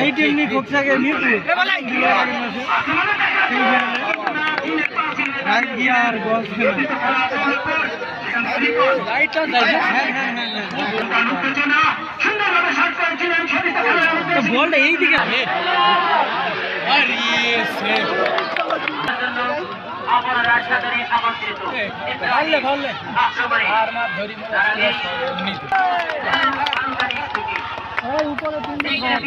এই টিম নিয়ে কোকসাকে মিরপুর আর কি আর বল লাইটটা হ্যাঁ হ্যাঁ হ্যাঁ হ্যাঁ বলটা এই দিকে ভাললে ভাললে আর মার ধরি Polo 吗